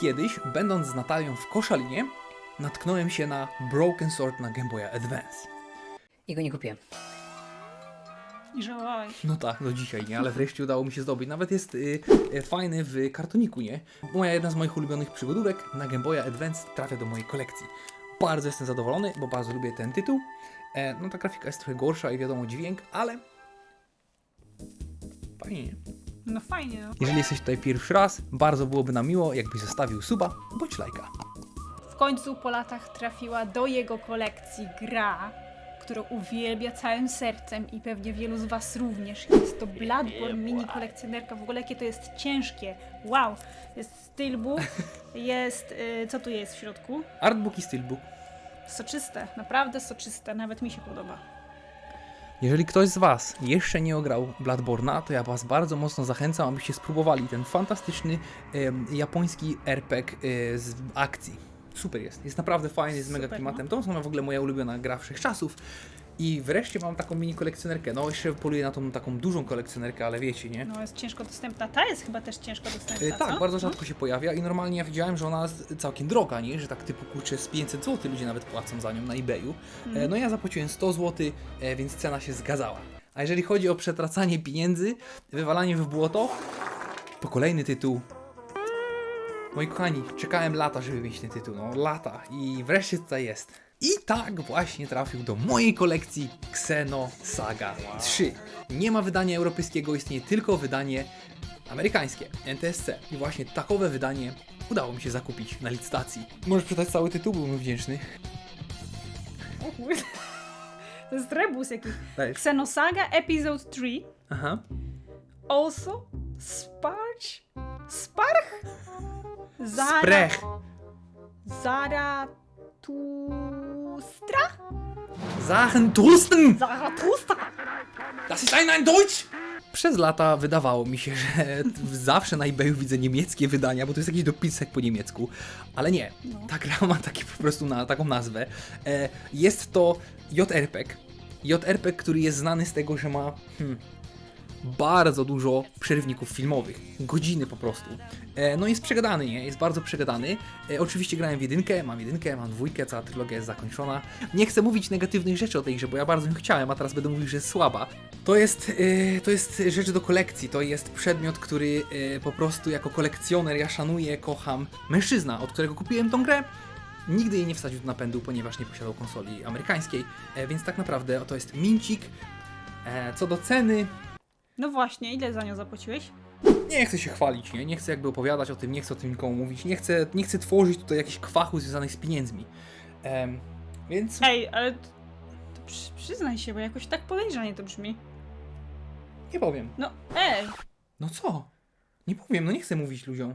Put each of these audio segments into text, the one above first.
Kiedyś, będąc z Natalią w Koszalinie, natknąłem się na Broken Sword na Game Boya Advance. I go nie kupiłem. I żałowałeś. No tak, do dzisiaj, nie? Ale wreszcie udało mi się zdobyć. Nawet jest y, y, fajny w kartoniku, nie? Moja jedna z moich ulubionych przygodówek na Game Boya Advance trafia do mojej kolekcji. Bardzo jestem zadowolony, bo bardzo lubię ten tytuł. E, no ta grafika jest trochę gorsza i wiadomo dźwięk, ale... Fajnie, nie? No fajnie, no. Jeżeli jesteś tutaj pierwszy raz, bardzo byłoby nam miło, jakbyś zostawił suba bądź lajka. W końcu po latach trafiła do jego kolekcji gra, którą uwielbia całym sercem i pewnie wielu z was również. Jest to Bloodborne mini kolekcjonerka. W ogóle jakie to jest ciężkie. Wow! Jest steelbook, jest... Y, co tu jest w środku? Artbook i Steelbook. Soczyste, naprawdę soczyste, nawet mi się podoba. Jeżeli ktoś z Was jeszcze nie ograł Bloodborne'a, to ja Was bardzo mocno zachęcam, abyście spróbowali ten fantastyczny japoński RPG e, z akcji. Super jest, jest naprawdę fajny, jest mega Super, klimatem. To jest w ogóle moja ulubiona gra wszechczasów. I wreszcie mam taką mini kolekcjonerkę. No, jeszcze poluję na tą taką dużą kolekcjonerkę, ale wiecie, nie? No jest ciężko dostępna. Ta jest chyba też ciężko dostępna, E, tak, co? bardzo rzadko się pojawia i normalnie ja widziałem, że ona jest całkiem droga, nie? Że tak typu kurczę z 500 zł ludzie nawet płacą za nią na eBayu. E, no ja zapłaciłem 100 zł, e, więc cena się zgadzała. A jeżeli chodzi o przetracanie pieniędzy, wywalanie w błoto, to kolejny tytuł. Moi kochani, czekałem lata, żeby mieć ten tytuł, no lata i wreszcie tutaj jest. I tak właśnie trafił do mojej kolekcji Xeno Saga 3. Nie ma wydania europejskiego, istnieje tylko wydanie amerykańskie, NTSC. I właśnie takowe wydanie udało mi się zakupić na licytacji. Możesz przeczytać cały tytuł, byłbym wdzięczny. O kurde. To jest rebus jakiś. Dajesz. Xenosaga Episode 3. Aha. Also Sparch? Sparch? Zara... Sprech. Zaratustra? Sachen Zaratustra! Das ist ein, ein Deutsch! Przez lata wydawało mi się, że zawsze na eBayu widzę niemieckie wydania, bo to jest jakiś dopisek po niemiecku. Ale nie, ta gra ma taki po prostu na, taką nazwę. E, jest to JRPG. JRPG, który jest znany z tego, że ma hmm, bardzo dużo przerywników filmowych. Godziny po prostu. E, no jest przegadany, nie? Jest bardzo przegadany. E, oczywiście grałem w jedynkę, mam jedynkę, mam dwójkę, cała trylogia jest zakończona. Nie chcę mówić negatywnych rzeczy o tej grze, bo ja bardzo ją chciałem, a teraz będę mówił, że jest słaba. To jest, e, to jest rzecz do kolekcji, to jest przedmiot, który e, po prostu jako kolekcjoner ja szanuję, kocham. Mężczyzna, od którego kupiłem tą grę, nigdy jej nie wsadził do napędu, ponieważ nie posiadał konsoli amerykańskiej, e, więc tak naprawdę to jest mincik. E, co do ceny, No właśnie, ile za nią zapłaciłeś? nie chcę się chwalić, nie? Nie chcę jakby opowiadać o tym, nie chcę o tym nikomu mówić, nie chcę, nie chcę tworzyć tutaj jakichś kwachów związanych z pieniędzmi. Em, więc Ej, ale to, to przy, przyznaj się, bo jakoś tak podejrzanie to brzmi. nie powiem. No, ej, No co? Nie powiem, no nie chcę mówić ludziom.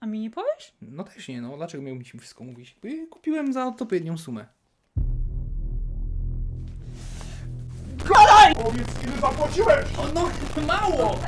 a mi nie powiesz? No też nie, no dlaczego miałbym ci wszystko mówić? Jakby Kupiłem za odpowiednią sumę. Powiedz, ile zapłaciłeś! O no, mało!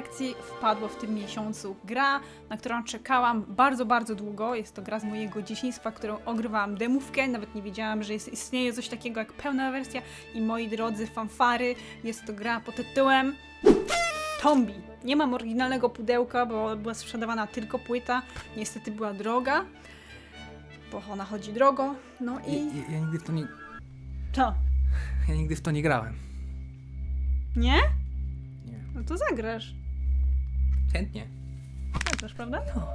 Kolekcji wpadło w tym miesiącu gra, na którą czekałam bardzo, bardzo długo. Jest to gra z mojego dzieciństwa, którą ogrywałam demówkę. Nawet nie wiedziałam, że jest, istnieje coś takiego jak pełna wersja. I moi drodzy, fanfary, jest to gra pod tytułem Tombi. Nie mam oryginalnego pudełka, bo była sprzedawana tylko płyta. Niestety była droga, bo ona chodzi drogo. No Ja, i ja, ja nigdy w to nie... to. Ja nigdy w to nie grałem. Nie? Nie. No to zagrasz. Chętnie. Zagrasz, prawda? No.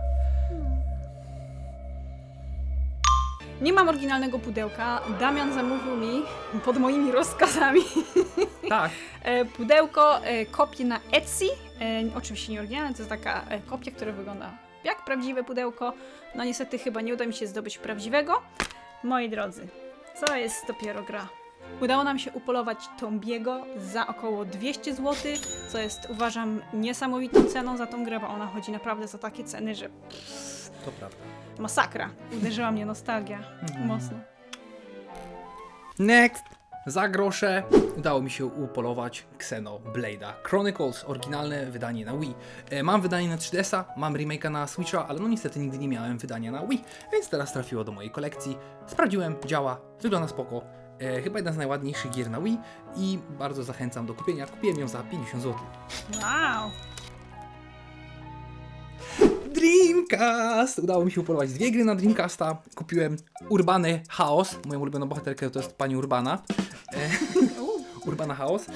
Nie mam oryginalnego pudełka. Damian zamówił mi pod moimi rozkazami Tak. e, pudełko, e, kopię na Etsy. E, oczywiście nie oryginalne, to jest taka e, kopia, która wygląda jak prawdziwe pudełko. No niestety chyba nie uda mi się zdobyć prawdziwego. Moi drodzy, co jest dopiero gra? Udało nam się upolować Tombiego za około 200 zł, co jest uważam niesamowitą ceną za tą grę, bo ona chodzi naprawdę za takie ceny, że To prawda. masakra. Uderzyła mnie nostalgia mocno. Next! Za grosze udało mi się upolować Xenoblade'a Chronicles, oryginalne wydanie na Wii. E, mam wydanie na 3DS-a, mam remake'a na Switcha, ale no niestety nigdy nie miałem wydania na Wii, więc teraz trafiło do mojej kolekcji. Sprawdziłem, działa, wygląda spoko. E, chyba jedna z najładniejszych gier na Wii i bardzo zachęcam do kupienia. Kupiłem ją za 50 zł. Wow! Dreamcast! Udało mi się upolować dwie gry na Dreamcasta. Kupiłem Urbany Chaos, moją ulubioną bohaterkę to jest pani Urbana. Urbana Chaos. E,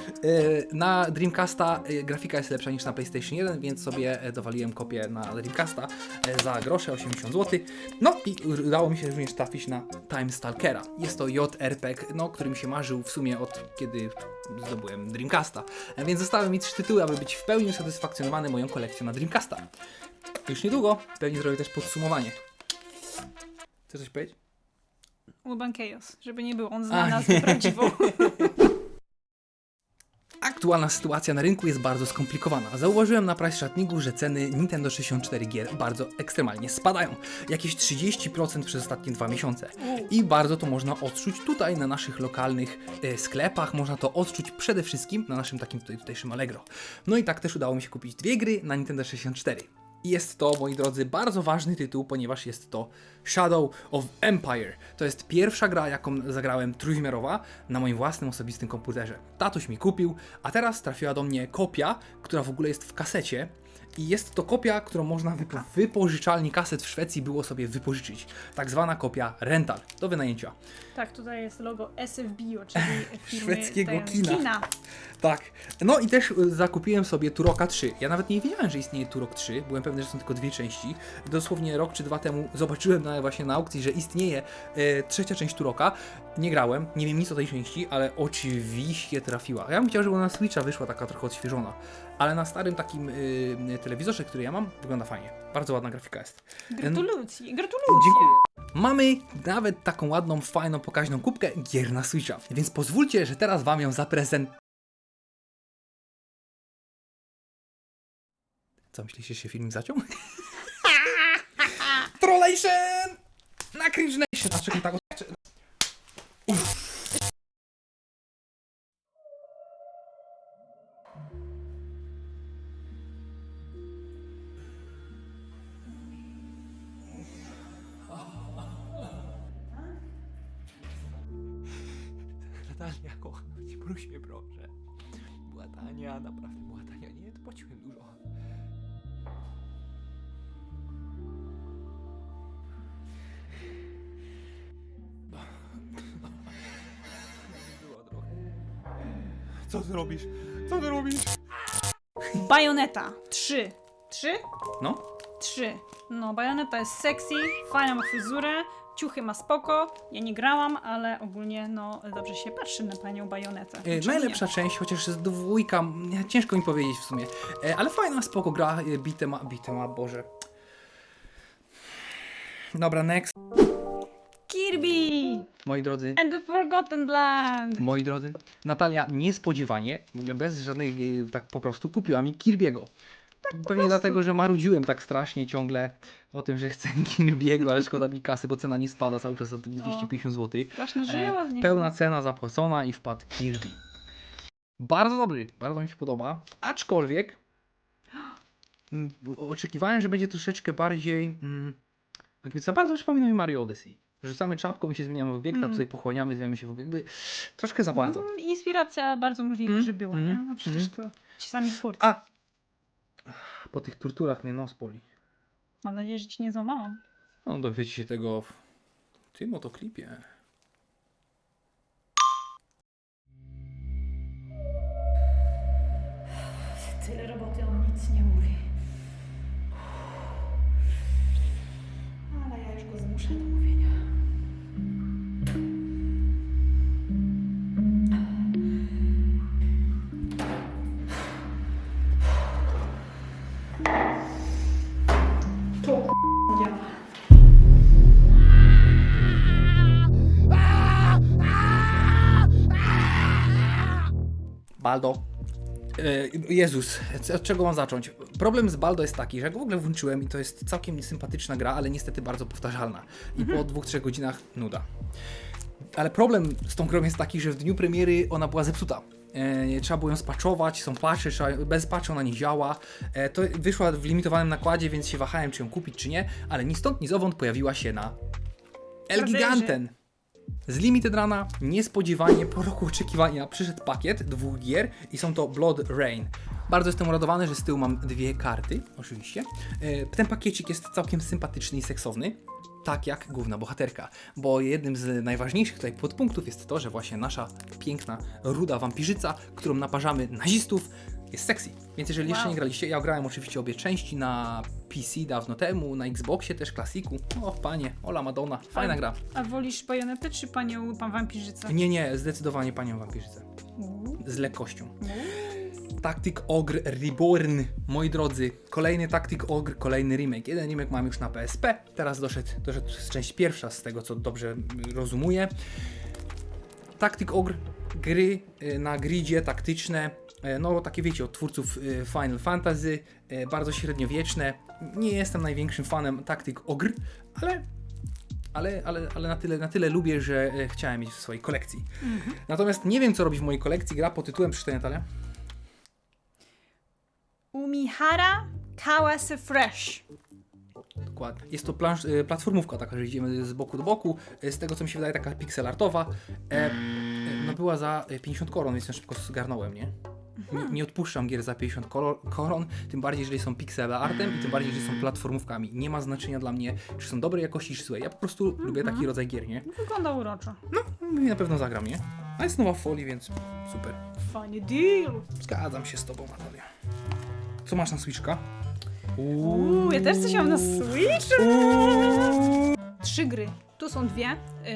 Na Dreamcasta e, grafika jest lepsza niż na PlayStation 1, więc sobie e, dowaliłem kopię na Dreamcasta e, za grosze 80 zł. No i udało mi się również trafić na Time Stalkera. Jest to JRPG, no, który mi się marzył w sumie od kiedy zdobyłem Dreamcasta. E, Więc zostały mi trzy tytuły, aby być w pełni usatysfakcjonowany moją kolekcją na Dreamcasta. Już niedługo pewnie zrobię też podsumowanie. Chcesz coś powiedzieć? Urban Chaos, żeby nie było, on A, zna nas nie. prawdziwą. Aktualna sytuacja na rynku jest bardzo skomplikowana. Zauważyłem na price chattingu, że ceny Nintendo 64 gier bardzo ekstremalnie spadają. Jakieś 30% przez ostatnie dwa miesiące. I bardzo to można odczuć tutaj na naszych lokalnych e, sklepach. Można to odczuć przede wszystkim na naszym takim tutaj, tutejszym Allegro. No i tak też udało mi się kupić dwie gry na Nintendo 64. I Jest to, moi drodzy, bardzo ważny tytuł, ponieważ jest to Shadow of Empire. To jest pierwsza gra, jaką zagrałem trójwymiarowa na moim własnym osobistym komputerze. Tatuś mi kupił, a teraz trafiła do mnie kopia, która w ogóle jest w kasecie. I jest to kopia, którą można w wypożyczalni kaset w Szwecji było sobie wypożyczyć. Tak zwana kopia rental do wynajęcia. Tak, tutaj jest logo SFBio, czyli firmy Szwedzkiego tej- kina. Tak. No i też y, zakupiłem sobie Turoka 3. Ja nawet nie wiedziałem, że istnieje Turok 3. Byłem pewny, że są tylko dwie części. Dosłownie rok czy dwa temu zobaczyłem na, właśnie na aukcji, że istnieje e, trzecia część Turoka. Nie grałem, nie wiem nic o tej części, ale oczywiście trafiła. Ja bym chciał, żeby ona na Switcha wyszła taka trochę odświeżona. Ale na starym takim y, telewizorze, który ja mam, wygląda fajnie. Bardzo ładna grafika jest. Gratulacje, gratulacje. Dziękuję. Mamy nawet taką ładną, fajną, pokaźną kubkę gier na Switcha, więc pozwólcie, że teraz wam ją zaprezent... Co, myślicie, że się filmik zaciął? Trollation! Na Cringe Nation! Czekaj, tak... Uff. Natalia, kocham cię, proś mnie proszę. Była tania, naprawdę była tania. Nie, to płaciłem dużo. Trochę. Co ty robisz? Co ty robisz? Bajoneta. Trzy. Trzy? No, Trzy. No, bajoneta jest sexy, fajna ma fryzurę, ciuchy ma spoko. Ja nie grałam, ale ogólnie no dobrze się patrzy na panią bajonetę. E, Czemu najlepsza część, chociaż jest dwójka, nie, ciężko mi powiedzieć w sumie, e, ale fajna, spoko gra, e, bitema, bitema, boże. Dobra, next. nie? Kirby! Moi drodzy, And the Forgotten Land! moi drodzy, Natalia niespodziewanie, bez żadnej, e, tak po prostu kupiła mi Kirby'ego. Pewnie dlatego, że marudziłem tak strasznie ciągle o tym, że chcę Kirby'ego, ale szkoda mi kasy, bo cena nie spada cały czas za 250 zł. Strasznie żyła z niej. Pełna cena zapłacona i wpadł Kirby. Bardzo dobry, bardzo mi się podoba. Aczkolwiek mm, oczekiwałem, że będzie troszeczkę bardziej. Mm, jakby za bardzo przypomina mi Mario Odyssey. Rzucamy czapką i się zmieniamy w obiekt, a Mm. tutaj pochłaniamy, zmieniamy się w obiekt. Troszkę za bardzo. Mm, Inspiracja bardzo możliwe, Mm, że była, mm, nie? No przecież mm. to ci sami twórcy. A, Po tych torturach mnie nos boli. Mam nadzieję, że ci nie złamałam. No, dowiecie się tego w tym oto klipie. Baldo. E, Jezus, od czego mam zacząć? Problem z Baldo jest taki, że jak w ogóle włączyłem i to jest całkiem sympatyczna gra, ale niestety bardzo powtarzalna. I po dwóch, trzech godzinach nuda. Ale problem z tą grą jest taki, że w dniu premiery ona była zepsuta. E, trzeba było ją spaczować, są patche, trzeba, bez patchu ona nie działa. E, to wyszła w limitowanym nakładzie, więc się wahałem, czy ją kupić, czy nie, ale ni stąd, ni zowąd pojawiła się na El. Giganten. Z Limited Rana niespodziewanie po roku oczekiwania przyszedł pakiet dwóch gier i są to Blood Rain. Bardzo jestem uradowany, że z tyłu mam dwie karty, oczywiście. E, Ten pakiecik jest całkiem sympatyczny i seksowny. Tak jak główna bohaterka, bo jednym z najważniejszych tutaj podpunktów jest to, że właśnie nasza piękna, ruda wampirzyca, którą naparzamy nazistów, jest sexy. Więc jeżeli jeszcze Wow. nie graliście, ja grałem oczywiście obie części na PC dawno temu, na Xboxie też klasiku. O panie, ola Madonna, fajna gra. A wolisz bajonetę czy panią pan wampirzycę? Nie, nie, zdecydowanie panią wampirzycę. Z lekkością. Tactic Ogre Reborn, moi drodzy. Kolejny Tactic Ogre, kolejny remake. Jeden remake mam już na PSP, teraz doszedł, doszedł z część pierwsza, z tego co dobrze mm, rozumuję. Tactic Ogre, gry y, na gridzie taktyczne, no takie wiecie, od twórców y, Final Fantasy, y, bardzo średniowieczne. Nie jestem największym fanem Tactic Ogre, ale ale, ale, ale na, tyle, na tyle lubię, że e, chciałem mieć w swojej kolekcji. Natomiast nie wiem, co robi w mojej kolekcji gra pod tytułem, przeczytaj Natalia. Umihara Kawase Fresh. Dokładnie. Jest to plansz, e, platformówka taka, że idziemy z boku do boku. E, Z tego, co mi się wydaje, taka pixel artowa. E, e, no była za e, 50 koron, więc ją szybko zgarnąłem, nie? Nie, nie odpuszczam gier za 50 kolo- koron, tym bardziej, jeżeli są pixel artem i tym bardziej, jeżeli są platformówkami. Nie ma znaczenia dla mnie, czy są dobrej jakości, czy złe. Ja po prostu lubię taki rodzaj gier, nie? Wygląda uroczo. No, i na pewno zagram, nie? A jest nowa folii, więc super. Fajny deal. Zgadzam się z tobą, Natalia. Co masz na Switchka? Uuu, ja też coś mam na Switchu. Trzy gry. Tu są dwie.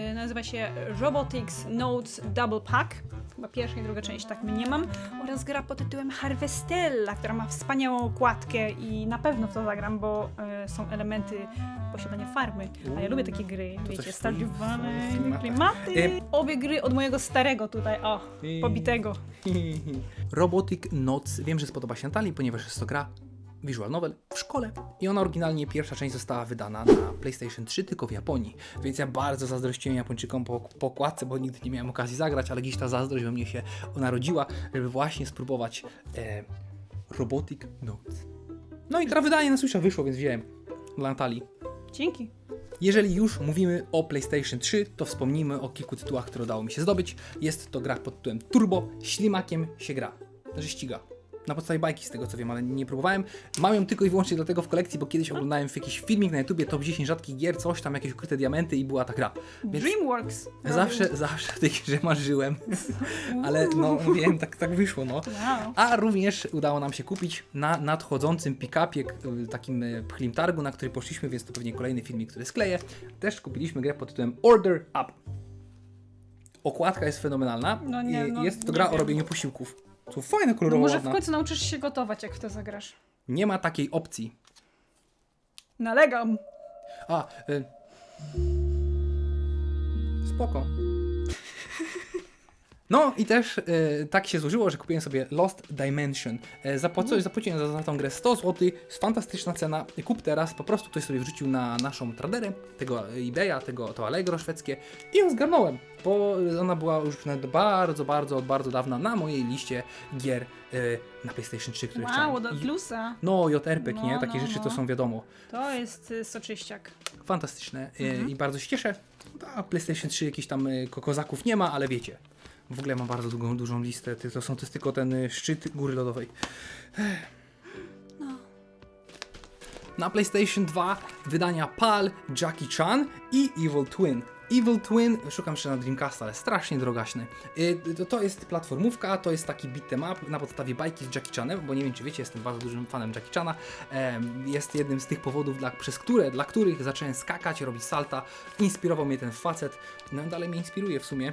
Yy, nazywa się Robotics Notes Double Pack. Chyba pierwsza i druga część, tak nie mam. Oraz gra pod tytułem Harvestella, która ma wspaniałą okładkę i na pewno w to zagram, bo yy, są elementy posiadania farmy. A ja lubię takie gry, coś wiecie, Stardew Valley, klimaty. Y- Obie gry od mojego starego tutaj, o, Y- pobitego. Robotic Notes. Wiem, że spodoba się Natalii, ponieważ jest to gra visual novel w szkole. I ona oryginalnie, pierwsza część została wydana na PlayStation 3 tylko w Japonii. Więc ja bardzo zazdrościłem Japończykom po, po okładce, bo nigdy nie miałem okazji zagrać, ale gdzieś ta zazdrość we mnie się narodziła, żeby właśnie spróbować e, Robotic Notes. No i teraz wydanie na Switcha wyszło, więc wziąłem dla Natalii. Dzięki. Jeżeli już mówimy o PlayStation 3, to wspomnijmy o kilku tytułach, które udało mi się zdobyć. Jest to gra pod tytułem Turbo, ślimakiem się gra, że ściga. Na podstawie bajki z tego co wiem, ale nie próbowałem. Mam ją tylko i wyłącznie dlatego w kolekcji, bo kiedyś oglądałem w jakiś filmik na YouTubie top 10 rzadkich gier, coś tam, jakieś ukryte diamenty i była ta gra. Więc DreamWorks. zawsze, zawsze w tej grze marzyłem. ale no wiem, tak, tak wyszło, no. Wow. A również udało nam się kupić na nadchodzącym pick-upie, k- takim e, pchlim targu, na który poszliśmy, więc to pewnie kolejny filmik, który skleję. Też kupiliśmy grę pod tytułem Order Up. Okładka jest fenomenalna. No nie, no jest to gra o robieniu posiłków. To fajna, No może w ładna. końcu nauczysz się gotować, jak w to zagrasz. Nie ma takiej opcji. Nalegam. A, y... spoko. No i też e, tak się złożyło, że kupiłem sobie Lost Dimension. E, zapłaciłem, zapłaciłem za, za tą grę 100 zł, jest fantastyczna cena. Kup teraz, po prostu ktoś sobie wrzucił na naszą traderę, tego eBaya, tego, to Allegro szwedzkie i ją zgarnąłem, bo ona była już nawet bardzo, bardzo, bardzo dawna na mojej liście gier e, na PlayStation 3, które Wow, chciałem. do I- plusa. No, JRPG, nie? No, Takie no, rzeczy to no. są wiadomo To jest y, soczyściak. fantastyczne e, Mhm. i bardzo się cieszę. A PlayStation 3 jakichś tam e, ko- kozaków nie ma, ale wiecie. W ogóle mam bardzo długą, dużą listę. To są to jest tylko ten e, szczyt góry lodowej. No. Na PlayStation 2 wydania PAL, Jackie Chan i Evil Twin. Evil Twin, szukam jeszcze na Dreamcasta, ale strasznie drogaśny. Y, To, to jest platformówka, to jest taki beat'em up na podstawie bajki z Jackie Chanem, bo nie wiem czy wiecie, jestem bardzo dużym fanem Jackie Chana. Jest jednym z tych powodów, dla, przez które, dla których zacząłem skakać, robić salta. Inspirował mnie ten facet, no dalej mnie inspiruje w sumie.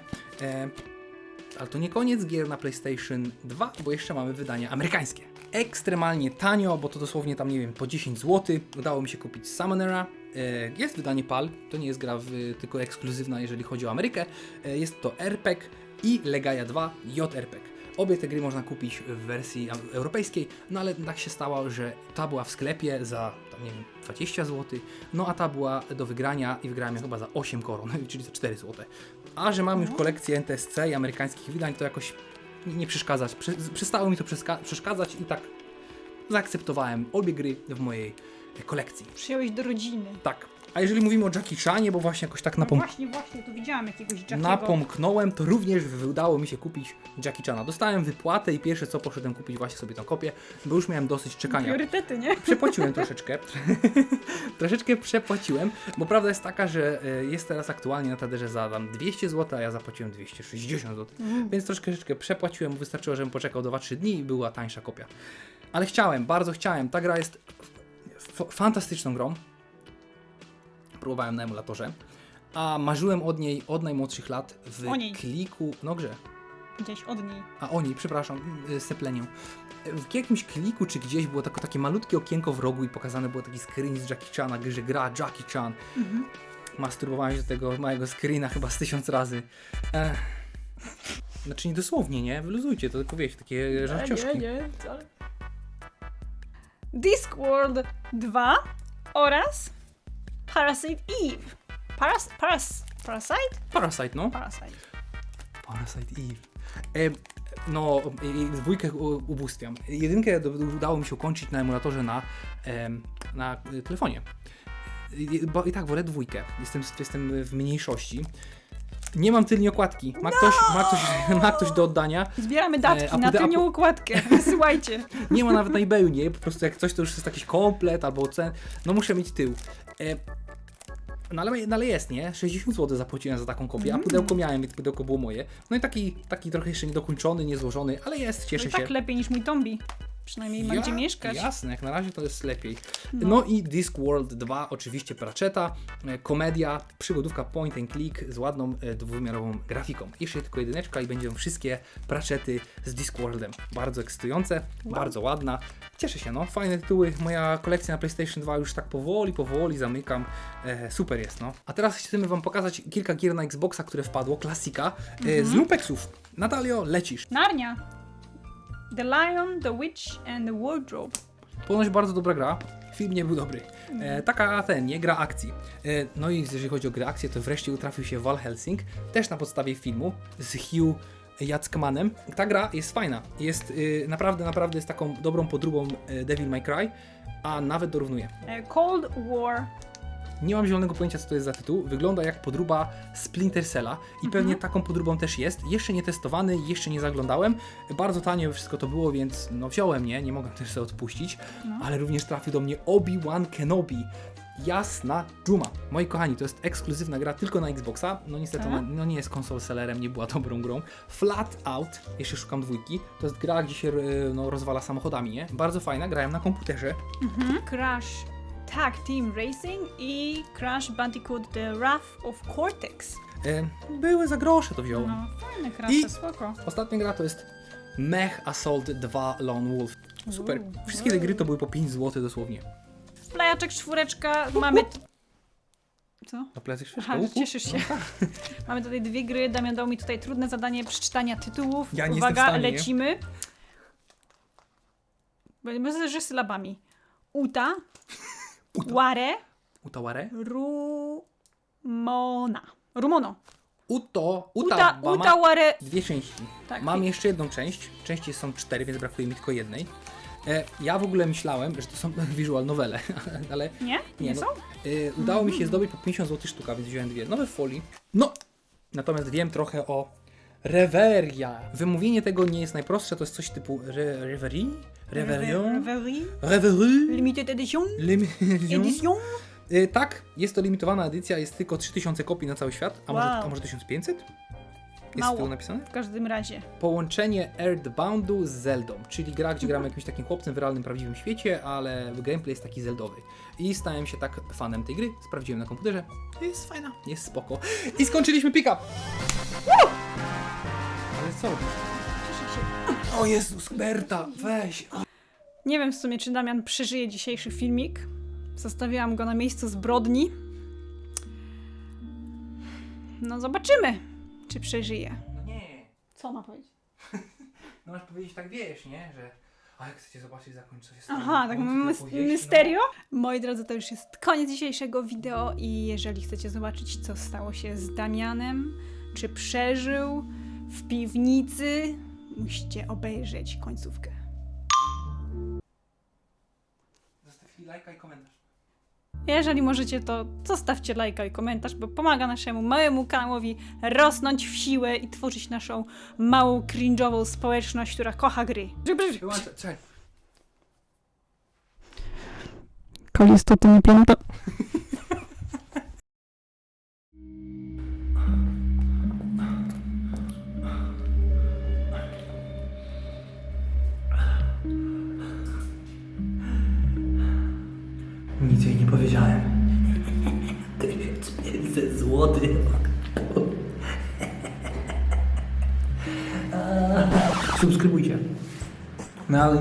Ale to nie koniec gier na PlayStation 2, bo jeszcze mamy wydania amerykańskie. Ekstremalnie tanio, bo to dosłownie tam, nie wiem, po 10 zł. Udało mi się kupić Summonera. E, Jest wydanie PAL, to nie jest gra w, tylko ekskluzywna, jeżeli chodzi o Amerykę. E, Jest to RPG i Legaia 2 JRPG. Obie te gry można kupić w wersji europejskiej, no ale tak się stało, że ta była w sklepie za, tam nie wiem, 20 zł, no a ta była do wygrania i wygrałem ją chyba za 8 koron, czyli za 4 zł. A że mam już kolekcję NTSC i amerykańskich wydań, to jakoś nie przeszkadza, prze, przestało mi to przeszkadzać i tak zaakceptowałem obie gry w mojej kolekcji. Przyjąłeś do rodziny. Tak. A jeżeli mówimy o Jackie Chanie, bo właśnie jakoś tak napom- No właśnie, właśnie, tu widziałam jakiegoś Jackiego. napomknąłem, to również udało mi się kupić Jackie Chana. Dostałem wypłatę i pierwsze co poszedłem kupić właśnie sobie tą kopię, bo już miałem dosyć czekania. Priorytety, nie? Przepłaciłem troszeczkę. troszeczkę przepłaciłem, bo prawda jest taka, że e, jest teraz aktualnie na taderze za tam 200 zł, a ja zapłaciłem 260 zł. Więc troszkę troszeczkę przepłaciłem, wystarczyło, żebym poczekał do 2-3 dni i była tańsza kopia. Ale chciałem, bardzo chciałem. Ta gra jest fantastyczną grą. Próbowałem na emulatorze. A marzyłem od niej od najmłodszych lat w O niej. kliku, no grze, Gdzieś od niej. a oni, przepraszam, y, seplenię. W jakimś kliku czy gdzieś było tako, takie malutkie okienko w rogu i pokazane było taki screen z Jackie Chana, że gra Jackie Chan. Masturbowałem się do tego małego screena chyba z tysiąc razy. Ech. Znaczy nie dosłownie, nie? Wyluzujcie, to tylko wiecie, takie żarcioszki. Nie, nie, wcale. Discworld 2 oraz Parasite Eve. Paras, paras, Parasite? Parasite, no. Parasite. Parasite Eve. E, no, e, dwójkę u- ubóstwiam. Jedynkę do, udało mi się ukończyć na emulatorze na, em, na e, telefonie. I, bo i tak wolę dwójkę. Jestem, jestem w mniejszości. Nie mam tylnej okładki. Ma ktoś, ma ktoś, ma ktoś do oddania. Zbieramy datki E, a na pude- a tylnią pu- układkę. Wysyłajcie. Nie ma nawet na eBayu, nie? Po prostu jak coś to już jest jakiś komplet albo cen. No muszę mieć tył. E, no ale, no ale jest, nie? 60 zł zapłaciłem za taką kopię, a Mm. pudełko miałem, więc pudełko było moje. No i taki, taki trochę jeszcze niedokończony, niezłożony, ale jest, No cieszę i się. tak lepiej niż mój tombi. Przynajmniej ma Ja- gdzie mieszkać. Jasne, jak na razie to jest lepiej. No, i Discworld 2, oczywiście Pratchetta, e, komedia, przygodówka point and click z ładną e, dwuwymiarową grafiką. Jeszcze tylko jedyneczka i będą wszystkie Pratchety z Discworldem. Bardzo ekscytujące, bardzo ładna. Cieszę się, no, fajne tytuły. Moja kolekcja na PlayStation 2 już tak powoli, powoli zamykam. E, super jest, no. A teraz chcemy Wam pokazać kilka gier na Xboxa, które wpadło, klasika, e, z Lumpexów. Natalio, lecisz. Narnia. The Lion, The Witch and the Wardrobe. Ponoć bardzo dobra gra. Film nie był dobry. E, taka ten, nie gra akcji. E, no i jeżeli chodzi o grę akcji, to wreszcie utrafił się Val Helsing, też na podstawie filmu z Hugh Jackmanem. Ta gra jest fajna. Jest y, naprawdę, naprawdę jest taką dobrą podróbą y, Devil May Cry, a nawet dorównuje. E, Cold War. Nie mam zielonego pojęcia, co to jest za tytuł. Wygląda jak podróba Splinter Cella i pewnie taką podróbą też jest. Jeszcze nie testowany, jeszcze nie zaglądałem. Bardzo tanio wszystko to było, więc no wziąłem, nie? Nie mogłem też sobie odpuścić. Ale również trafił do mnie Obi-Wan Kenobi. Jasna dżuma. Moi kochani, to jest ekskluzywna gra tylko na Xboxa. No niestety Tak? ona no, nie jest konsol sellerem, nie była dobrą grą. Flat Out, jeszcze szukam dwójki. To jest gra, gdzie się y, no, rozwala samochodami, nie? Bardzo fajna, grałem na komputerze. Crash Tag Team Racing i Crash Bandicoot The Wrath of Cortex. E, były za grosze to wziąłem. No, fajne krasze, I- spoko. Ostatnia gra to jest Mech Assault 2 Lone Wolf. Super. Uuu. Wszystkie te gry to były po 5 zł dosłownie. Plajaczek czwóreczka, mamy... Co? Na plecach Aha, że cieszysz się. Mamy tutaj dwie gry. Damian dał mi tutaj trudne zadanie przeczytania tytułów. Ja nie Uwaga, jestem w stanie, nie? lecimy. Będę z sylabami. Uta, Uta. Ware, Utaware? Rumona. Rumono. Uto, Uta, Uta, ma Uta, Ware. dwie części. Tak. Mam jeszcze jedną część. Części są cztery, więc brakuje mi tylko jednej. E, ja w ogóle myślałem, że to są visual novele, ale Nie? Nie, Nie, no. są? y, udało mi się zdobyć po 50 zł sztuka, więc wziąłem dwie. Nowe folii. No! Natomiast wiem trochę o Reveria. Wymówienie tego nie jest najprostsze, to jest coś typu re, reverie? Reverion? Reverie. Reverie? Limited edition. Lim- Edition. Y, tak, jest to limitowana edycja, jest tylko 3000 kopii na cały świat, a, może, Wow. a może 1500? Jest Mało. z tyłu napisane? W każdym razie. Połączenie Earthboundu z Zeldą, czyli gra, gdzie gramy jakimś takim chłopcem w realnym, prawdziwym świecie, ale gameplay jest taki zeldowy. I stałem się tak fanem tej gry, sprawdziłem na komputerze, jest fajna, jest spoko. I skończyliśmy pick-up! Woo! Ale co robisz? O Jezus, Berta, weź! Nie wiem w sumie, czy Damian przeżyje dzisiejszy filmik. Zostawiłam go na miejscu zbrodni. No zobaczymy, czy przeżyje. No nie, Co ma powiedzieć? no masz powiedzieć tak wiesz, nie, że a jak chcecie zobaczyć zakończ co się stało. Aha, tak no, mamy powiedzieć, mysterio? Moi drodzy, to już jest koniec dzisiejszego wideo i jeżeli chcecie zobaczyć, co stało się z Damianem, czy przeżył w piwnicy, musicie obejrzeć końcówkę. Zostawili lajka i komentarz. Jeżeli możecie, to zostawcie lajka i komentarz, bo pomaga naszemu małemu kanałowi rosnąć w siłę i tworzyć naszą małą, cringe'ową społeczność, która kocha gry. Wyłączę, czekaj. Kalisto to nie piąta.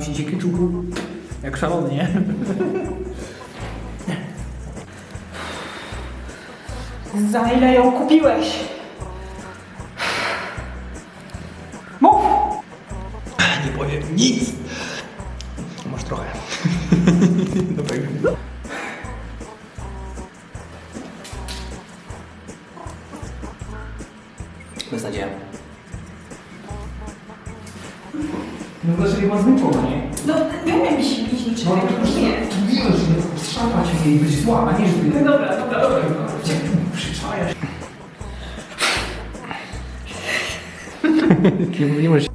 Ale musicie kiczuku. Jak szalony, nie? Za ile ją kupiłeś? Mów! Nie powiem nic. Masz trochę. No pewnie. Beznadzieja. No dlaczego ma zwykłą, nie? No, nie umiem się bić niczego, No, nie. Wiesz, nie strzapać jej być zła, a nie żeby... No dobra, dobra, dobra. Gdzie tu przyczajasz? nie, nie możesz